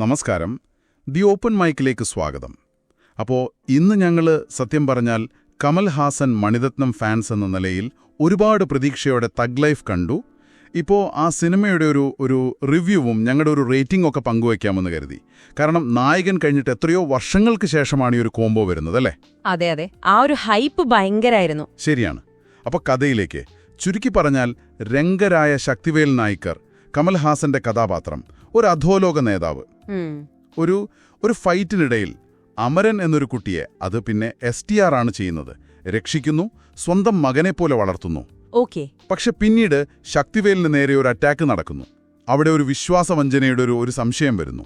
നമസ്കാരം. The open മൈക്കിലേക്ക് സ്വാഗതം. അപ്പോൾ ഇന്ന് ഞങ്ങൾ സത്യം പറഞ്ഞാൽ കമൽ ഹാസൻ മണിരത്നം ഫാൻസ് എന്ന നിലയിൽ ഒരുപാട് പ്രതീക്ഷയോടെ തഗ് ലൈഫ് കണ്ടു. ഇപ്പോൾ ആ സിനിമയുടെ ഒരു ഒരു റിവ്യൂവും ഞങ്ങളുടെ ഒരു റേറ്റിംഗ് ഒക്കെ പങ്കുവയ്ക്കാമെന്ന് കരുതി. കാരണം നായകൻ കഴിഞ്ഞിട്ട് എത്രയോ വർഷങ്ങൾക്ക് ശേഷമാണ് ഈ ഒരു കോംബോ വരുന്നത് അല്ലേ? അതെ അതെ. ആ ഒരു ഹൈപ്പ് ഭയങ്കരായിരുന്നു. ശരിയാണ്. അപ്പോൾ കഥയിലേക്ക്. ചുരുക്കി പറഞ്ഞാൽ രംഗരായ ശക്തിവേൽ നായിക്കർ കമൽഹാസന്റെ കഥാപാത്രം ഒരു അധോലോക നേതാവ്. ഒരു ഒരു ഫൈറ്റിനിടയിൽ അമരൻ എന്നൊരു കുട്ടിയെ അത് പിന്നെ എസ് ടി ആർ ആണ് ചെയ്യുന്നത്. രക്ഷിക്കുന്നു സ്വന്തം മകനെ പോലെ വളർത്തുന്നു. ഓക്കെ. പക്ഷെ പിന്നീട് ശക്തിവേലിന് നേരെ ഒരു അറ്റാക്ക് നടക്കുന്നു. അവിടെ ഒരു വിശ്വാസവഞ്ചനയുടെ ഒരു ഒരു സംശയം വരുന്നു.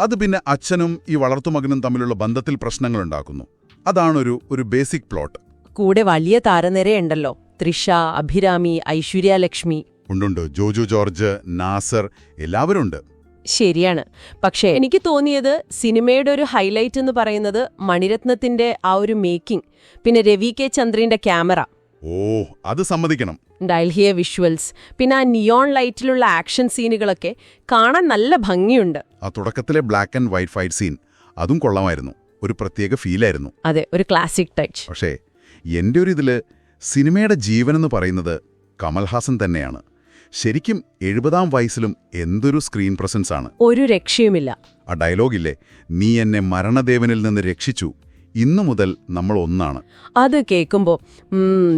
അത് പിന്നെ അച്ഛനും ഈ വളർത്തുമകനും തമ്മിലുള്ള ബന്ധത്തിൽ പ്രശ്നങ്ങൾ ഉണ്ടാക്കുന്നു. അതാണൊരു ഒരു ബേസിക് പ്ലോട്ട്. കൂടെ വലിയ താരനിരയുണ്ടല്ലോ. ത്രിഷ അഭിരാമി ഐശ്വര്യ ലക്ഷ്മി. ഉണ്ടുണ്ട്. ജോജു ജോർജ് നാസർ എല്ലാവരും ഉണ്ട് ശരിയാണ്. പക്ഷേ എനിക്ക് തോന്നിയത് സിനിമയുടെ ഒരു ഹൈലൈറ്റ് എന്ന് പറയുന്നത് മണിരത്നത്തിന്റെ ആ ഒരു മേക്കിംഗ് പിന്നെ രവി കെ ചന്ദ്രന്റെ ക്യാമറ ഓ അത് സമ്മതിക്കണം. ഡൽഹിയ വിഷ്വൽസ് പിന്നെ ആ നിയോൺ ലൈറ്റിലുള്ള ആക്ഷൻ സീനുകളൊക്കെ കാണാൻ നല്ല ഭംഗിയുണ്ട്. ആ തുടക്കത്തിലെ black and white fight scene അതും കൊള്ളമായിരുന്നു. ഒരു പ്രത്യേക ഫീലായിരുന്നു അതെ ഒരു ക്ലാസിക് ടച്ച് പക്ഷേ എന്റെ ഒരു ഇതിൽ സിനിമയുടെ ജീവനെന്ന് പറയുന്നത് കമൽഹാസൻ തന്നെയാണ്. ശരിക്കും എഴുപതാം വയസ്സിലും എന്തൊരു സ്ക്രീൻ പ്രസൻസ് ആണ്. ഒരു രക്ഷയുമില്ല. ആ ഡയലോഗില്ലേ നീ എന്നെ മരണദേവനിൽ നിന്ന് രക്ഷിച്ചു. ഇന്നു മുതൽ നമ്മൾ ഒന്നാണ്. അത് കേൾക്കുമ്പോൾ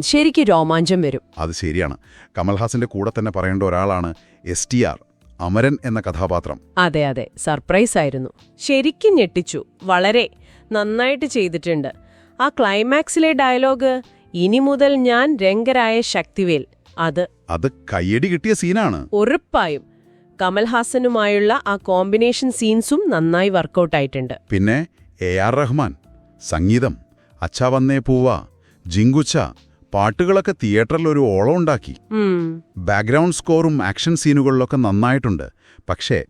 ശരിക്കും രോമാഞ്ചം വരും. അത് ശരിയാണ്. കമൽഹാസിന്റെ കൂടെ തന്നെ പറയേണ്ട ഒരാളാണ് എസ് ടി ആർ അമരൻ എന്ന കഥാപാത്രം. അതെ അതെ. സർപ്രൈസ് ആയിരുന്നു. ശരിക്കും ഞെട്ടിച്ചു. വളരെ നന്നായിട്ട് ചെയ്തിട്ടുണ്ട്. ആ ക്ലൈമാക്സിലെ ഡയലോഗ് ഇനി മുതൽ ഞാൻ രംഗരായ ശക്തിവേൽ. അത് അത് കയ്യടി കിട്ടിയ സീനാണ്. ഉറപ്പായും. കമൽഹാസനുമായുള്ള ആ കോമ്പിനേഷൻ സീൻസും നന്നായി വർക്കൗട്ടായിട്ടുണ്ട്. പിന്നെ എ ആർ റഹ്മാൻ സംഗീതം അച്ഛ വന്നേ പൂവ ജിങ്കുച്ച പാട്ടുകളൊക്കെ തിയേറ്ററിൽ ഒരു ഓളം ഉണ്ടാക്കി. ബാക്ക്ഗ്രൗണ്ട് സ്കോറും ആക്ഷൻ സീനുകളിലൊക്കെ നന്നായിട്ടുണ്ട്. പക്ഷേ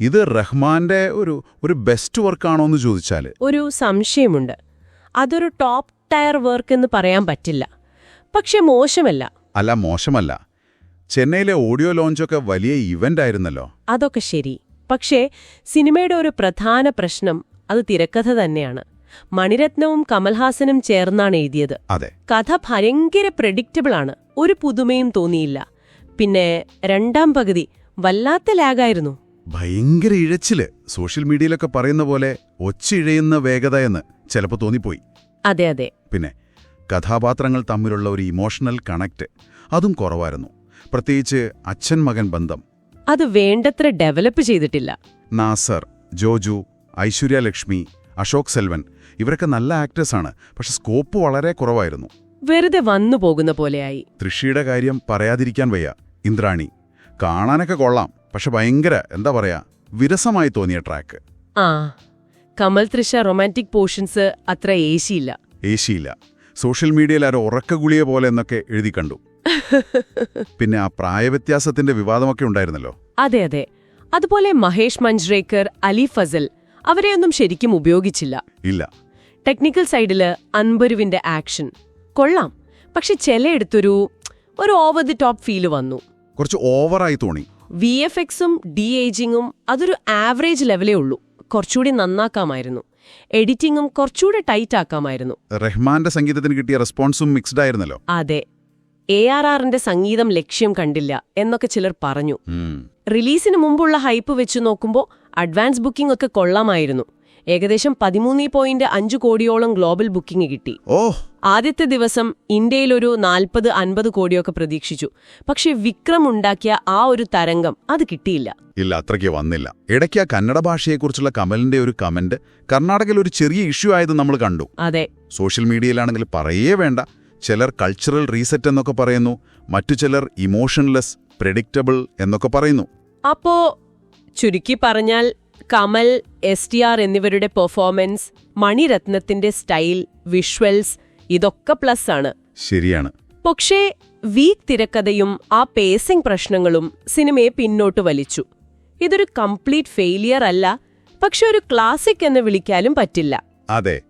ഇത് റഹ്മാന്റെ ഒരു ഒരു ബെസ്റ്റ് വർക്കാണോ എന്ന് ചോദിച്ചാൽ ഒരു സംശയമുണ്ട്. അതൊരു ടോപ്പ് ടയർ വർക്ക് എന്ന് പറയാൻ പറ്റില്ല. പക്ഷെ മോശമല്ല. അല്ല മോശമല്ല. ചെന്നൈയിലെ ഓഡിയോ ലോഞ്ചൊക്കെ വലിയ ഇവന്റ് ആയിരുന്നല്ലോ. അതൊക്കെ ശരി. പക്ഷേ സിനിമയുടെ ഒരു പ്രധാന പ്രശ്നം അത് തിരക്കഥ തന്നെയാണ്. മണിരത്നവും കമൽഹാസനും ചേർന്നാണ് എഴുതിയത്. അതെ. കഥ ഭയങ്കര പ്രഡിക്റ്റബിൾ ആണ്. ഒരു പുതുമയും തോന്നിയില്ല. പിന്നെ രണ്ടാം പകുതി വല്ലാത്ത ലാഗായിരുന്നു. ഭയങ്കര ഇഴച്ചിൽ. സോഷ്യൽ മീഡിയയിലൊക്കെ പറയുന്ന പോലെ ഒച്ചിഴയുന്ന വേഗത എന്ന് ചിലപ്പോൾ തോന്നിപ്പോയി. അതെ അതെ. പിന്നെ കഥാപാത്രങ്ങൾ തമ്മിലുള്ള ഒരു ഇമോഷണൽ കണക്റ്റ് അതും കുറവായിരുന്നു. പ്രത്യേകിച്ച് അച്ഛൻ മകൻ ബന്ധം. അത് വേണ്ടത്ര ഡെവലപ്പ് ചെയ്തിട്ടില്ല. നാസർ ജോജു ഐശ്വര്യ ലക്ഷ്മി അശോക് സെൽവൻ ഇവരൊക്കെ നല്ല ആക്ടേഴ്സ് ആണ്. പക്ഷെ സ്കോപ്പ് വളരെ കുറവായിരുന്നു. വെറുതെ വന്നു പോകുന്ന പോലെയായി. തൃഷിയുടെ കാര്യം പറയാതിരിക്കാൻ വയ്യ. ഇന്ദ്രാണി. കാണാനൊക്കെ കൊള്ളാം. പക്ഷെ ഭയങ്കര എന്താ പറയാ വിരസമായി തോന്നിയ ട്രാക്ക് ആ. കമൽ തൃഷ റൊമാന്റിക് പോർഷൻസ് അത്ര ഏശിയില്ല. ഏശിയില്ല. സോഷ്യൽ മീഡിയയിൽ ആരോ ഉറക്ക ഗുളിയ പോലെ എന്നൊക്കെ എഴുതി കണ്ടു. പിന്നെ ആ പ്രായവ്യത്യാസത്തിന്റെ വിവാദമൊക്കെ ഉണ്ടായിരുന്നല്ലോ. അതെ അതെ. അതുപോലെ മഹേഷ് മഞ്ജ്രേക്കർ അലി ഫസൽ അവരെയൊന്നും ശരിക്കും ഉപയോഗിച്ചില്ല. ഇല്ല. ടെക്നിക്കൽ സൈഡിൽ അൻപരുവിന്റെ ആക്ഷൻ. കൊള്ളാം. പക്ഷെ ചിലയിടത്തൊരു ഒരു ഓവർ ദി ടോപ്പ് ഫീൽ വന്നു. കുറച്ച് ഓവറായി തോന്നി. വി എഫ് എക്സും ഡി ഏജിങ്ങും അതൊരു ആവറേജ് ലെവലേ ഉള്ളൂ. കുറച്ചുകൂടി നന്നാക്കാമായിരുന്നു. എഡിറ്റിങ്ങും കുറച്ചുകൂടെ ടൈറ്റ് ആക്കാമായിരുന്നു. റഹ്മാന്റെ സംഗീതത്തിന് കിട്ടിയ റെസ്പോൺസും മിക്സ്ഡ് ആയിരുന്നല്ലോ. അതെ. എ ആർ ആറിന്റെ സംഗീതം ലക്ഷ്യം കണ്ടില്ല എന്നൊക്കെ ചിലർ പറഞ്ഞു. റിലീസിന് മുമ്പുള്ള ഹൈപ്പ് വെച്ച് നോക്കുമ്പോൾ അഡ്വാൻസ് ബുക്കിംഗ് ഒക്കെ കൊള്ളാമായിരുന്നു. ഏകദേശം പതിമൂന്ന് പോയിന്റ് അഞ്ച് കോടിയോളം ഗ്ലോബൽ ബുക്കിംഗ് കിട്ടി. ഓ. ആദ്യത്തെ ദിവസം ഇന്ത്യയിൽ ഒരു നാൽപ്പത് അൻപത് കോടിയൊക്കെ പ്രതീക്ഷിച്ചു. പക്ഷെ വിക്രം ഉണ്ടാക്കിയ ആ ഒരു തരംഗം അത് കിട്ടിയില്ല. ഇല്ല അത്രയ്ക്ക് വന്നില്ല. ഇടയ്ക്ക് ആ കന്നഡ ഭാഷയെക്കുറിച്ചുള്ള കമലിന്റെ ഒരു കമന്റ് കർണാടകയിൽ ഒരു ചെറിയ ഇഷ്യൂ ആയത് നമ്മൾ കണ്ടു. അതെ. സോഷ്യൽ മീഡിയയിലാണെങ്കിൽ പറയേ വേണ്ട. ചിലർ കൾച്ചറൽ റീസെറ്റ് എന്നൊക്കെ പറയുന്നു. മറ്റു ചിലർ ഇമോഷൻലെസ് പ്രെഡിക്റ്റബിൾ എന്നൊക്കെ പറയുന്നു. അപ്പോ ചുരുക്കി പറഞ്ഞാൽ കമൽ എസ് ടി ആർ എന്നിവരുടെ പെർഫോമൻസ് മണിരത്നത്തിന്റെ സ്റ്റൈൽ വിഷ്വൽസ് ഇതൊക്കെ പ്ലസ് ആണ്. ശരിയാണ്. പക്ഷേ വീക്ക് തിരക്കഥയും ആ പേസിംഗ് പ്രശ്നങ്ങളും സിനിമയെ പിന്നോട്ട് വലിച്ചു. ഇതൊരു കംപ്ലീറ്റ് ഫെയിലിയർ അല്ല പക്ഷെ ഒരു ക്ലാസിക് എന്ന് വിളിക്കാനും പറ്റില്ല. അതെ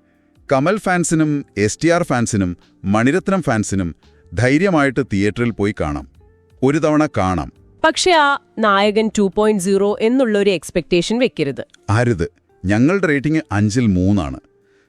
കമൽ ഫാൻസിനും എസ് ടി ആർ ഫാൻസിനും മണിരത്നം ഫാൻസിനും ധൈര്യമായിട്ട് തിയേറ്ററിൽ പോയി കാണാം. ഒരു തവണ കാണാം. പക്ഷെ ആ നായകൻ ടു പോയിന്റ് സീറോ എന്നുള്ളൊരു എക്സ്പെക്ടേഷൻ വെക്കരുത്. അരുത്. ഞങ്ങളുടെ റേറ്റിംഗ് അഞ്ചിൽ മൂന്നാണ്.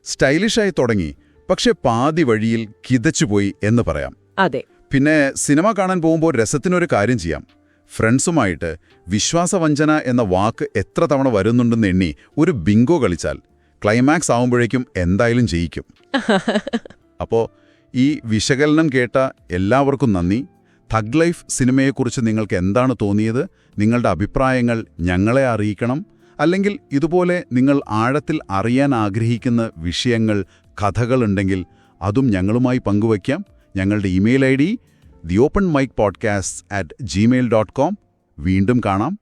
സ്റ്റൈലിഷായി തുടങ്ങി. പക്ഷെ പാതി വഴിയിൽ കിതച്ചുപോയി എന്ന് പറയാം. അതെ. പിന്നെ സിനിമ കാണാൻ പോകുമ്പോൾ രസത്തിനൊരു കാര്യം ചെയ്യാം. ഫ്രണ്ട്സുമായിട്ട് വിശ്വാസവഞ്ചന എന്ന വാക്ക് എത്ര തവണ വരുന്നുണ്ടെന്ന് എണ്ണി ഒരു ബിങ്കോ കളിച്ചാൽ ക്ലൈമാക്സ് ആവുമ്പോഴേക്കും എന്തായാലും ജയിക്കും. അപ്പോൾ ഈ വിശകലനം കേട്ട എല്ലാവർക്കും നന്ദി. തഗ് ലൈഫ് സിനിമയെക്കുറിച്ച് നിങ്ങൾക്ക് എന്താണ് തോന്നിയത്? നിങ്ങളുടെ അഭിപ്രായങ്ങൾ ഞങ്ങളെ അറിയിക്കണം. അല്ലെങ്കിൽ ഇതുപോലെ നിങ്ങൾ ആഴത്തിൽ അറിയാൻ ആഗ്രഹിക്കുന്ന വിഷയങ്ങൾ കഥകളുണ്ടെങ്കിൽ അതും ഞങ്ങളുമായി പങ്കുവയ്ക്കാം. ഞങ്ങളുടെ email I D the open mic podcast at Gmail dot com വീണ്ടും കാണാം.